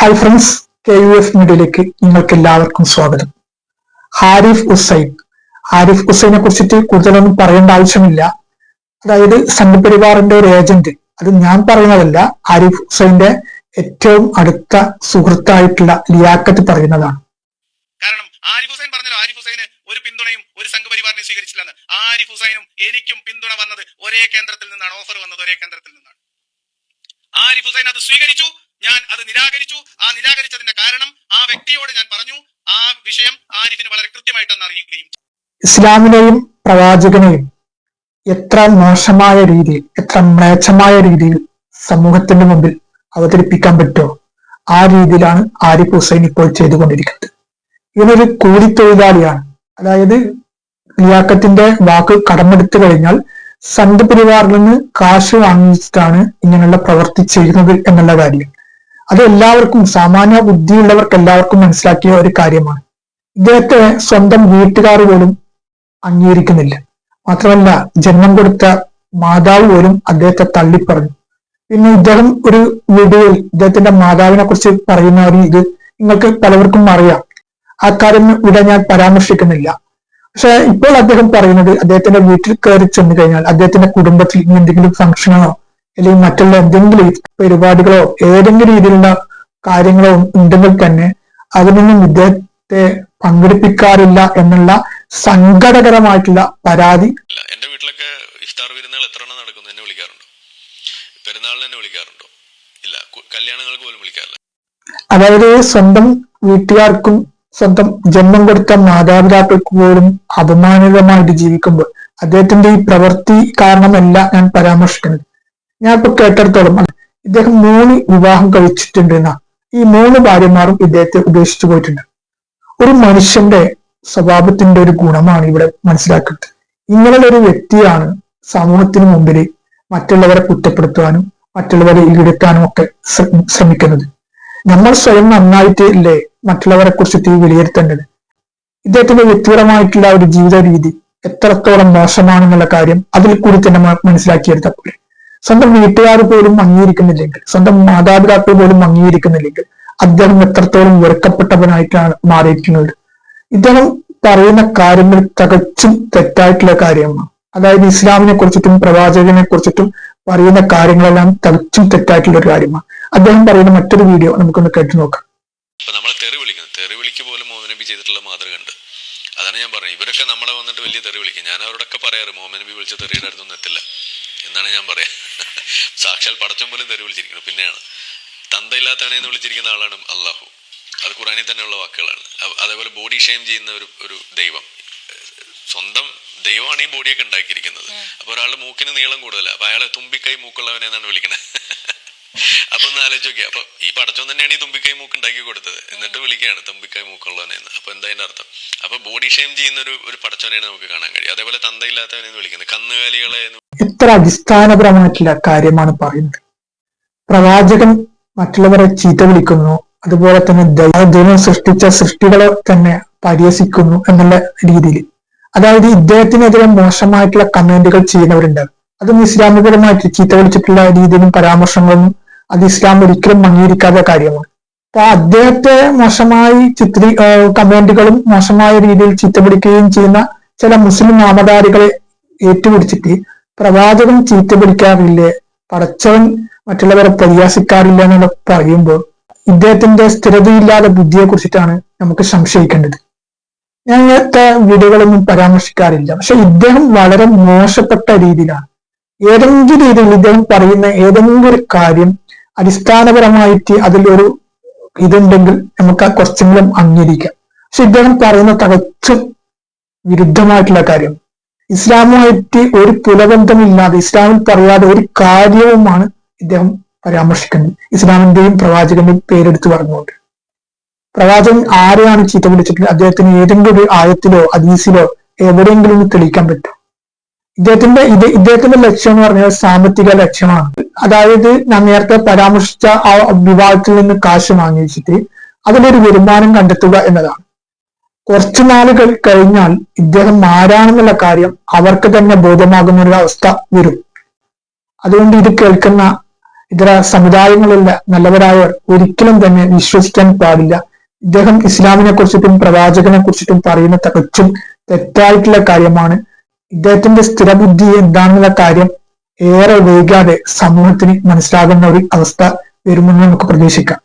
Hi friends K U F മീഡിയയിലേക്ക് നിങ്ങൾക്ക് എല്ലാവർക്കും സ്വാഗതം. ഹാരിഫ് ഹുസൈൻ. ഹാരിഫ് ഹുസൈനെ കുറിച്ചിട്ട് കൂടുതലൊന്നും പറയേണ്ട ആവശ്യമില്ല. അതായത് സംഘപരിവാറിന്റെ ഒരു ഏജന്റ് അത് ഞാൻ പറയുന്നതല്ല ഹാരിഫ് ഹുസൈന്റെ ഏറ്റവും അടുത്ത സുഹൃത്തായിട്ടുള്ള ലിയാക്കത്ത് പറയുന്നതാണ്. കാരണം ആരിഫ് ഹുസൈൻ പറഞ്ഞല്ലോ ആരിഫ് ഹുസൈന് ഒരു പിന്തുണയും ഒരു സംഘപരിവാറിനെ സ്വീകരിച്ചില്ലെന്ന്. ആരിഫ് ഹുസൈനും എനിക്കും പിന്തുണ വന്നത് ഒരേ കേന്ദ്രത്തിൽ നിന്നാണ് ഓഫർ വന്നത് ഒരേ കേന്ദ്രത്തിൽ നിന്നാണ്. ആരിഫ് ഹുസൈൻ അത് സ്വീകരിച്ചു ഞാൻ അത് നിരാകരിച്ചു. ആ നിരാകരിച്ചതിന്റെ കാരണം ആ വ്യക്തിയോട് ഞാൻ പറഞ്ഞു ആ വിഷയം ആരിഫിന് വളരെ കൃത്യമായിട്ട് അന്ന് അറിയിക്കുകയും ഇസ്ലാമിനെയും പ്രവാചകനെയും എത്ര മോശമായ രീതിയിൽ എത്ര മ്ലേച്ഛമായ രീതിയിൽ സമൂഹത്തിന്റെ മുമ്പിൽ അവതരിപ്പിക്കാൻ പറ്റുമോ? ആ രീതിയിലാണ് ആരിഫ് ഹുസൈൻ ഇപ്പോൾ ചെയ്തുകൊണ്ടിരിക്കുന്നത്. ഇവനൊരു കൂലിത്തൊഴിലാളിയാണ്. അതായത് ലിയാക്കത്തിന്റെ വാക്ക് കടമെടുത്തു കഴിഞ്ഞാൽ സംഘപരിവാറിൽ നിന്ന് കാശ് വാങ്ങിച്ചിട്ടാണ് ഇങ്ങനെയുള്ള പ്രവൃത്തി ചെയ്യുന്നത് എന്നുള്ള കാര്യം. അത് എല്ലാവർക്കും സാമാന്യ ബുദ്ധിയുള്ളവർക്ക് എല്ലാവർക്കും മനസ്സിലാക്കിയ ഒരു കാര്യമാണ്. ഇദ്ദേഹത്തെ സ്വന്തം വീട്ടുകാർ പോലും അംഗീകരിക്കുന്നില്ല. മാത്രമല്ല ജന്മം കൊടുത്ത മാതാവ് പോലും അദ്ദേഹത്തെ തള്ളിപ്പറഞ്ഞു. പിന്നെ ഇദ്ദേഹം ഒരു വീഡിയോയിൽ ഇദ്ദേഹത്തിന്റെ മാതാവിനെ കുറിച്ച് പറയുന്ന ഒരു ഇത് നിങ്ങൾക്ക് പലവർക്കും അറിയാം. ആ കാര്യം ഇവിടെ ഞാൻ പരാമർശിക്കുന്നില്ല. പക്ഷെ ഇപ്പോൾ അദ്ദേഹം പറയുന്നത് അദ്ദേഹത്തിന്റെ വീട്ടിൽ കയറി ചെന്ന് കഴിഞ്ഞാൽ അദ്ദേഹത്തിന്റെ കുടുംബത്തിൽ എന്തെങ്കിലും ഫംഗ്ഷനോ അല്ലെങ്കിൽ മറ്റുള്ള എന്തെങ്കിലും പരിപാടികളോ ഏതെങ്കിലും രീതിയിലുള്ള കാര്യങ്ങളോ ഉണ്ടെങ്കിൽ തന്നെ അതിനൊന്നും ഇദ്ദേഹത്തെ പങ്കെടുപ്പിക്കാറില്ല എന്നുള്ള സങ്കടകരമായിട്ടുള്ള പരാതി. എന്റെ വീട്ടിലൊക്കെ ഇഫ്താർ വിരുന്നുകൾ എത്ര എണ്ണം നടക്കുന്നു എന്നെ വിളിക്കാറുണ്ടോ? പെരുന്നാളിന് എന്നെ വിളിക്കാറുണ്ടോ? ഇല്ല കല്യാണങ്ങൾക്ക് പോലും വിളിക്കാറില്ല. അതായത് സ്വന്തം വീട്ടുകാർക്കും സ്വന്തം ജന്മം കൊടുത്ത മാതാപിതാക്കൾക്ക് പോലും അപമാനിതമായിട്ട് ജീവിക്കുമ്പോൾ അദ്ദേഹത്തിന്റെ ഈ പ്രവൃത്തി കാരണമല്ല ഞാൻ പരാമർശിക്കുന്നത്. ഞാൻ ഇപ്പൊ കേട്ടിടത്തോളം ഇദ്ദേഹം മൂന്ന് വിവാഹം കഴിച്ചിട്ടുണ്ട് എന്ന. ഈ മൂന്ന് ഭാര്യമാരും ഇദ്ദേഹത്തെ ഉപേക്ഷിച്ചു പോയിട്ടുണ്ട്. ഒരു മനുഷ്യന്റെ സ്വഭാവത്തിന്റെ ഒരു ഗുണമാണ് ഇവിടെ മനസ്സിലാക്കുന്നത്. ഇങ്ങനെയുള്ള ഒരു വ്യക്തിയാണ് സമൂഹത്തിന് മുമ്പിൽ മറ്റുള്ളവരെ കുറ്റപ്പെടുത്തുവാനും മറ്റുള്ളവരെ ഈടുത്താനും ഒക്കെ ശ്രമിക്കുന്നത്. നമ്മൾ സ്വയം നന്നായിട്ട് ഇല്ലേ മറ്റുള്ളവരെ തീ വിലയിരുത്തേണ്ടത്? ഇദ്ദേഹത്തിന്റെ വ്യക്തിപരമായിട്ടുള്ള ഒരു ജീവിത രീതി എത്രത്തോളം മോശമാണെന്നുള്ള കാര്യം അതിൽ കൂടി തന്നെ മനസ്സിലാക്കിയെടുത്തപ്പോൾ സ്വന്തം വീട്ടുകാർ പോലും അംഗീകരിക്കുന്നില്ലെങ്കിൽ സ്വന്തം മാതാപിതാക്കൾ പോലും അംഗീകരിക്കുന്നില്ലെങ്കിൽ അദ്ദേഹം എത്രത്തോളം വെറുക്കപ്പെട്ടവനായിട്ടാണ് മാറിയിരിക്കുന്നത്. ഇദ്ദേഹം പറയുന്ന കാര്യങ്ങൾ തികച്ചും തെറ്റായിട്ടുള്ള കാര്യമാണ്. അതായത് ഇസ്ലാമിനെ കുറിച്ചിട്ടും പ്രവാചകനെ കുറിച്ചിട്ടും പറയുന്ന കാര്യങ്ങളെല്ലാം തികച്ചും തെറ്റായിട്ടുള്ള ഒരു കാര്യമാണ്. അദ്ദേഹം പറയുന്ന മറ്റൊരു വീഡിയോ നമുക്കൊന്ന് കേട്ടു നോക്കാം. നമ്മളെ തെറി പോലും ചെയ്തിട്ടുള്ള അതാണ് ഞാൻ പറഞ്ഞത് ഇവരൊക്കെ നമ്മളെ വന്നിട്ട് വലിയ തെറി വിളിക്കും. ഞാൻ അവരോടൊക്കെ പറയാറ് മോഹൻ നബി വിളിച്ച തെറിയുടെ അടുത്തൊന്നും എത്തില്ല. എന്നാണ് ഞാൻ പറയാ. സാക്ഷാൽ പടച്ചം പോലും തെറി വിളിച്ചിരിക്കുന്നു. പിന്നെയാണ് തന്തയില്ലാത്തവനെന്ന് വിളിച്ചിരിക്കുന്ന ആളാണ് അള്ളാഹു അത് ഖുറാനിൽ തന്നെയുള്ള വാക്കുകളാണ്. അതേപോലെ ബോഡി ഷെയിം ചെയ്യുന്ന ഒരു ഒരു ദൈവം. സ്വന്തം ദൈവമാണ് ഈ ബോഡിയൊക്കെ ഉണ്ടാക്കിയിരിക്കുന്നത്. അപ്പൊ ഒരാളുടെ മൂക്കിന് നീളം കൂടുതലാണ് അപ്പൊ അയാളെ തുമ്പിക്കൈ മൂക്കുള്ളവനെ എന്നാണ് വിളിക്കുന്നത് അപ്പൊ ഒന്ന് ആലോചിച്ച് നോക്കിയ അപ്പൊ ഈ പടച്ചോൻ തന്നെയാണ് ഈ തുമ്പിക്കൈ മൂക്ക് ഉണ്ടാക്കി കൊടുത്തത്. എന്നിട്ട് വിളിക്കുകയാണ് തുമ്പിക്കൈ മൂക്കുള്ളവനെ അപ്പൊ എന്താ അതിന്റെ അർത്ഥം? അപ്പൊ ബോഡി ഷെയിം ചെയ്യുന്ന ഒരു ഒരു പടച്ചോനെയാണ് നമുക്ക് കാണാൻ കഴിയും അതേപോലെ തന്തയില്ലാത്തവനെ എന്ന് വിളിക്കുന്നത്. കന്നുകാലികളെ എത്ര അടിസ്ഥാനപരമായിട്ടുള്ള കാര്യമാണ് പറയുന്നത്. പ്രവാചകൻ മറ്റുള്ളവരെ ചീത്ത വിളിക്കുന്നു. അതുപോലെ തന്നെ ദൈവ- സൃഷ്ടിച്ച സൃഷ്ടികളെ തന്നെ പരിഹസിക്കുന്നു എന്നുള്ള രീതിയിൽ. അതായത് ഇദ്ദേഹത്തിനെതിരെ മോശമായിട്ടുള്ള കമന്റുകൾ ചെയ്യുന്നവരുണ്ട്. അതും ഇസ്ലാമികപരമായിട്ട് ചീത്ത വിളിച്ചിട്ടുള്ള രീതിയിലും പരാമർശങ്ങളൊന്നും അത് ഇസ്ലാം ഒരിക്കലും അംഗീകരിക്കാത്ത കാര്യമാണ്. അപ്പൊ അദ്ദേഹത്തെ മോശമായി ചിത്രീ കമന്റുകളും മോശമായ രീതിയിൽ ചീത്ത ചെയ്യുന്ന ചില മുസ്ലിം നാമധാരികളെ ഏറ്റുപിടിച്ചിട്ട് പ്രവാചകൻ ചീറ്റപിടിക്കാറില്ലേ പടച്ചവൻ മറ്റുള്ളവരെ പരിഹാസിക്കാറില്ല എന്നൊക്കെ പറയുമ്പോൾ ഇദ്ദേഹത്തിന്റെ സ്ഥിരതയില്ലാതെ ബുദ്ധിയെ കുറിച്ചിട്ടാണ് നമുക്ക് സംശയിക്കേണ്ടത്. ഞാൻ ഇങ്ങനത്തെ വീഡിയോകളൊന്നും പരാമർശിക്കാറില്ല. പക്ഷെ ഇദ്ദേഹം വളരെ മോശപ്പെട്ട രീതിയിലാണ്. ഏതെങ്കിലും രീതിയിൽ ഇദ്ദേഹം പറയുന്ന ഏതെങ്കിലും ഒരു കാര്യം അടിസ്ഥാനപരമായിട്ട് അതിലൊരു ഇതുണ്ടെങ്കിൽ നമുക്ക് ആ കുറച്ചെങ്കിലും അംഗീകരിക്കാം. പക്ഷെ ഇദ്ദേഹം പറയുന്ന തികച്ചും വിരുദ്ധമായിട്ടുള്ള കാര്യം. ഇസ്ലാമുമായിട്ട് ഒരു പുലബന്ധമില്ലാതെ ഇസ്ലാമിൽ പറയാതെ ഒരു കാര്യവുമാണ് ഇദ്ദേഹം പരാമർശിക്കുന്നത്. ഇസ്ലാമിന്റെയും പ്രവാചകന്റെയും പേരെടുത്ത് പറഞ്ഞുകൊണ്ട്. പ്രവാചകൻ ആരെയാണ് ചീത്ത പിടിച്ചിട്ടുള്ളത് അദ്ദേഹത്തിന് ഏതെങ്കിലും ഒരു ആയത്തിലോ അദീസിലോ എവിടെയെങ്കിലും തെളിയിക്കാൻ പറ്റും ഇദ്ദേഹത്തിന്റെ ഇത് ഇദ്ദേഹത്തിന്റെ ലക്ഷ്യം എന്ന് പറഞ്ഞാൽ സാമ്പത്തിക ലക്ഷ്യമാണ്. അതായത് ഞാൻ നേരത്തെ പരാമർശിച്ച ആ വിവാഹത്തിൽ നിന്ന് കാശ് വാങ്ങിച്ചിട്ട് അതിലൊരു വരുമാനം കണ്ടെത്തുക എന്നതാണ്. കുറച്ചു നാളുകൾ കഴിഞ്ഞാൽ ഇദ്ദേഹം ആരാണെന്നുള്ള കാര്യം അവർക്ക് തന്നെ ബോധമാകുന്ന ഒരു അവസ്ഥ വരും. അതുകൊണ്ട് ഇത് കേൾക്കുന്ന ഇതര സമുദായങ്ങളുള്ള നല്ലവരായവർ ഒരിക്കലും തന്നെ വിശ്വസിക്കാൻ പാടില്ല. ഇദ്ദേഹം ഇസ്ലാമിനെ കുറിച്ചിട്ടും പ്രവാചകനെ കുറിച്ചിട്ടും പറയുന്ന തികച്ചും തെറ്റായിട്ടുള്ള കാര്യമാണ് ഇദ്ദേഹത്തിന്റെ സ്ഥിരബുദ്ധി എന്താണെന്നുള്ള കാര്യം ഏറെ വൈകാതെ സമൂഹത്തിന് മനസ്സിലാകുന്ന ഒരു അവസ്ഥ വരുമെന്ന് നമുക്ക് പ്രതീക്ഷിക്കാം.